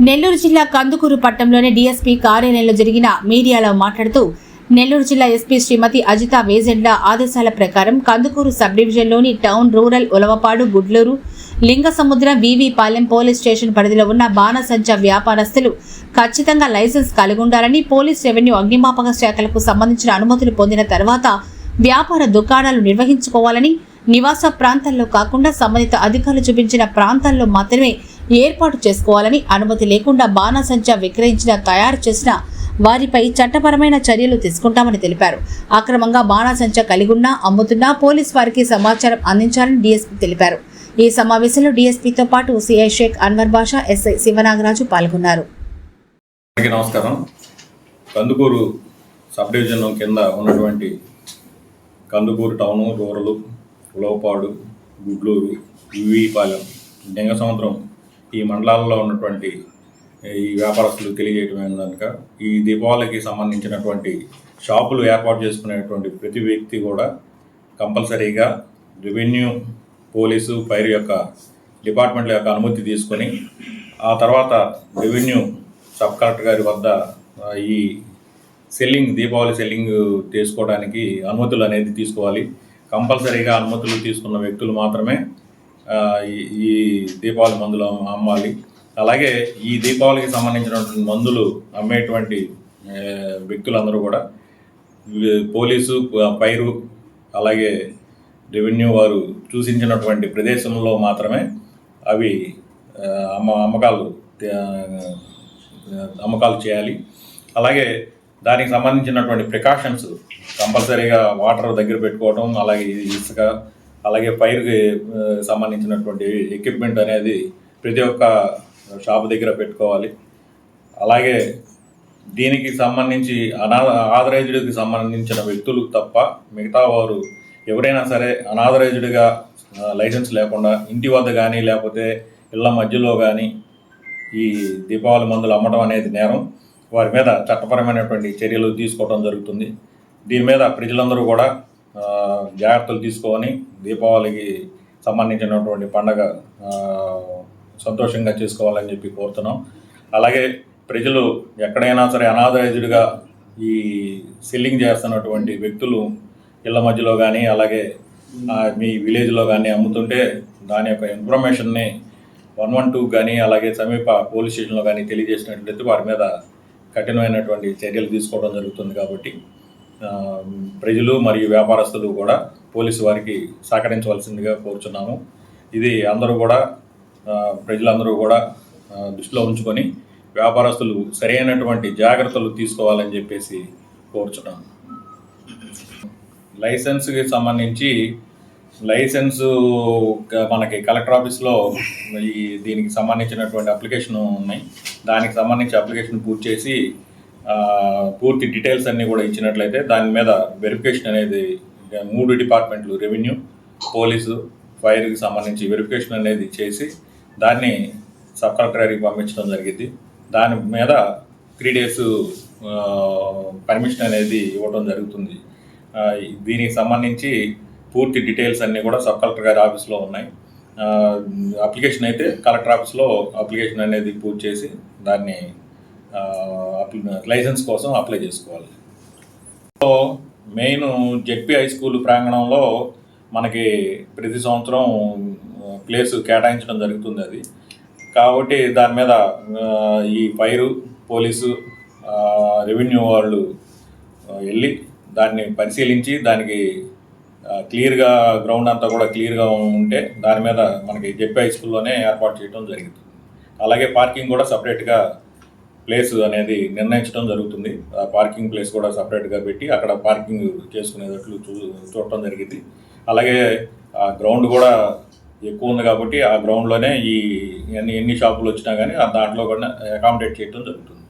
నెల్లూరు జిల్లా కందుకూరు పట్టణంలోని డీఎస్పీ కార్యాలయంలో జరిగిన మీడియాలో మాట్లాడుతూ నెల్లూరు జిల్లా ఎస్పీ శ్రీమతి అజిత వేజెండ్ల ఆదేశాల ప్రకారం కందుకూరు సబ్ డివిజన్లోని town rural Ulavapadu Gudluru Lingasamudram VV police station పరిధిలో ఉన్న బాణసంచా వ్యాపారస్తులు ఖచ్చితంగా లైసెన్స్ కలిగి ఉండాలని పోలీస్ రెవెన్యూ అగ్నిమాపక శాఖలకు సంబంధించిన అనుమతులు పొందిన తర్వాత వ్యాపార దుకాణాలు నిర్వహించుకోవాలని నివాస ప్రాంతాల్లో కాకుండా సంబంధిత అధికారులు చూపించిన ప్రాంతాల్లో మాత్రమే ఏర్పాటు చేసుకోవాలని అనుమతి లేకుండా బాణసంచా విక్రయించిన తయారు చేసిన వారిపై చట్టపరమైన చర్యలు తీసుకుంటామని తెలిపారు. అక్రమంగా బాణాసంచ కలిగున్నా అమ్ముతున్నా పోలీస్ వారికి సమాచారం అందించాలని డీఎస్పీ తెలిపారు. ఈ సమావేశంలో డీఎస్పీతో పాటు సిఐ షేక్ అన్వర్ బాషా ఎస్ఐ శివనాగరాజు పాల్గొన్నారు. నమస్కారం. కందుకూరు సబ్ డివిజన్ కింద ఉన్నటువంటి కందుకూరు టౌను రూరలు లోపాడు గుడ్లూరు వివిపాలెం డెంగ సముద్రం ఈ మండలాల్లో ఉన్నటువంటి ఈ వ్యాపారస్తులు తెలియజేయటమే కనుక ఈ దీపావళికి సంబంధించినటువంటి షాపులు ఏర్పాటు చేసుకునేటువంటి ప్రతి వ్యక్తి కూడా కంపల్సరీగా రెవెన్యూ పోలీసు ఫైర్ యొక్క డిపార్ట్మెంట్ల యొక్క అనుమతి తీసుకొని ఆ తర్వాత రెవెన్యూ సబ్ కలెక్టర్ గారి వద్ద ఈ సెల్లింగ్ దీపావళి సెల్లింగ్ చేసుకోవడానికి అనుమతులు అనేది తీసుకోవాలి. కంపల్సరీగా అనుమతులు తీసుకున్న వ్యక్తులు మాత్రమే ఈ- ఈ దీపావళి మందులు అమ్మాలి. అలాగే ఈ దీపావళికి సంబంధించినటువంటి మందులు అమ్మేటువంటి వ్యక్తులందరూ కూడా పోలీసు పైరు అలాగే రెవెన్యూ వారు సూచించినటువంటి ప్రదేశంలో మాత్రమే అవి అమ్మ అమ్మకాలు అమ్మకాలు చేయాలి. అలాగే దానికి సంబంధించినటువంటి ప్రికాషన్స్ కంపల్సరీగా వాటర్ దగ్గర పెట్టుకోవడం అలాగే ఇసుక అలాగే ఫైర్కి సంబంధించినటువంటి ఎక్విప్మెంట్ అనేది ప్రతి ఒక్క షాప్ దగ్గర పెట్టుకోవాలి. అలాగే దీనికి సంబంధించి అనా ఆథరైజ్డ్కి సంబంధించిన వ్యక్తులు తప్ప మిగతా వారు ఎవరైనా సరే అనాథరైజ్డ్గా లైసెన్స్ లేకుండా ఇంటి వద్ద కానీ లేకపోతే ఇళ్ళ మధ్యలో కానీ ఈ దీపావళి మందులు అమ్మటం అనేది నేరం. వారి మీద చట్టపరమైనటువంటి చర్యలు తీసుకోవడం జరుగుతుంది. దీని మీద ప్రజలందరూ కూడా జాగ్రత్తలు తీసుకొని దీపావళికి సంబంధించినటువంటి పండగ సంతోషంగా చేసుకోవాలని చెప్పి కోరుతున్నాం. అలాగే ప్రజలు ఎక్కడైనా సరే అనాథరైజ్డ్గా ఈ సెల్లింగ్ చేస్తున్నటువంటి వ్యక్తులు ఇళ్ళ మధ్యలో కానీ అలాగే మీ విలేజ్లో కానీ అమ్ముతుంటే దాని యొక్క ఇన్ఫర్మేషన్ని వన్ వన్ టూ కానీ అలాగే సమీప పోలీస్ స్టేషన్లో కానీ తెలియజేసినట్లయితే వారి మీద కఠినమైనటువంటి చర్యలు తీసుకోవడం జరుగుతుంది కాబట్టి ప్రజలు మరియు వ్యాపారస్తులు కూడా పోలీసు వారికి సహకరించవలసిందిగా కోరుచున్నాము. ఇది అందరూ కూడా ప్రజలందరూ కూడా దృష్టిలో ఉంచుకొని వ్యాపారస్తులు సరైనటువంటి జాగ్రత్తలు తీసుకోవాలని చెప్పేసి కోరుచున్నాము. లైసెన్స్కి సంబంధించి లైసెన్సు మనకి కలెక్టర్ ఆఫీస్లో ఈ దీనికి సంబంధించినటువంటి అప్లికేషన్ ఉన్నాయి. దానికి సంబంధించి అప్లికేషన్ పూర్తి చేసి పూర్తి డీటెయిల్స్ అన్నీ కూడా ఇచ్చినట్లయితే దాని మీద వెరిఫికేషన్ అనేది మూడు డిపార్ట్మెంట్లు రెవెన్యూ పోలీసు ఫైర్కి సంబంధించి వెరిఫికేషన్ అనేది చేసి దాన్ని సబ్ కలెక్టరీకి పంపించడం జరిగింది. దాని మీద త్రీ డేస్ పర్మిషన్ అనేది ఇవ్వడం జరుగుతుంది. దీనికి సంబంధించి పూర్తి డీటెయిల్స్ అన్నీ కూడా సబ్ కలెక్టర్ గారి ఆఫీస్లో ఉన్నాయి. అప్లికేషన్ అయితే కలెక్టర్ ఆఫీస్లో అప్లికేషన్ అనేది పూర్తి చేసి దాన్ని లైసెన్స్ కోసం అప్లై చేసుకోవాలి. So main ZP high school ప్రాంగణంలో మనకి ప్రతి సంవత్సరం ప్లేస్ కేటాయించడం జరుగుతుంది అది. కాబట్టి దాని మీద ఈ ఫైరు పోలీసు రెవెన్యూ వాళ్ళు వెళ్ళి దాన్ని పరిశీలించి దానికి క్లియర్గా గ్రౌండ్ అంతా కూడా క్లియర్గా ఉంటే దాని మీద మనకి జెడ్పీ హై స్కూల్లోనే ఏర్పాటు చేయడం జరిగింది అలాగే పార్కింగ్ కూడా సపరేట్గా ప్లేస్ అనేది నిర్ణయించడం జరుగుతుంది. ఆ పార్కింగ్ ప్లేస్ కూడా సపరేట్గా పెట్టి అక్కడ పార్కింగ్ చేసుకునేటట్లు చూ చూడటం జరిగింది. అలాగే ఆ గ్రౌండ్ కూడా ఎక్కువ ఉంది కాబట్టి ఆ గ్రౌండ్లోనే ఈ ఎన్ని ఎన్ని షాపులు వచ్చినా కానీ ఆ దాంట్లో కూడా అకామిడేట్ చేయడం జరుగుతుంది.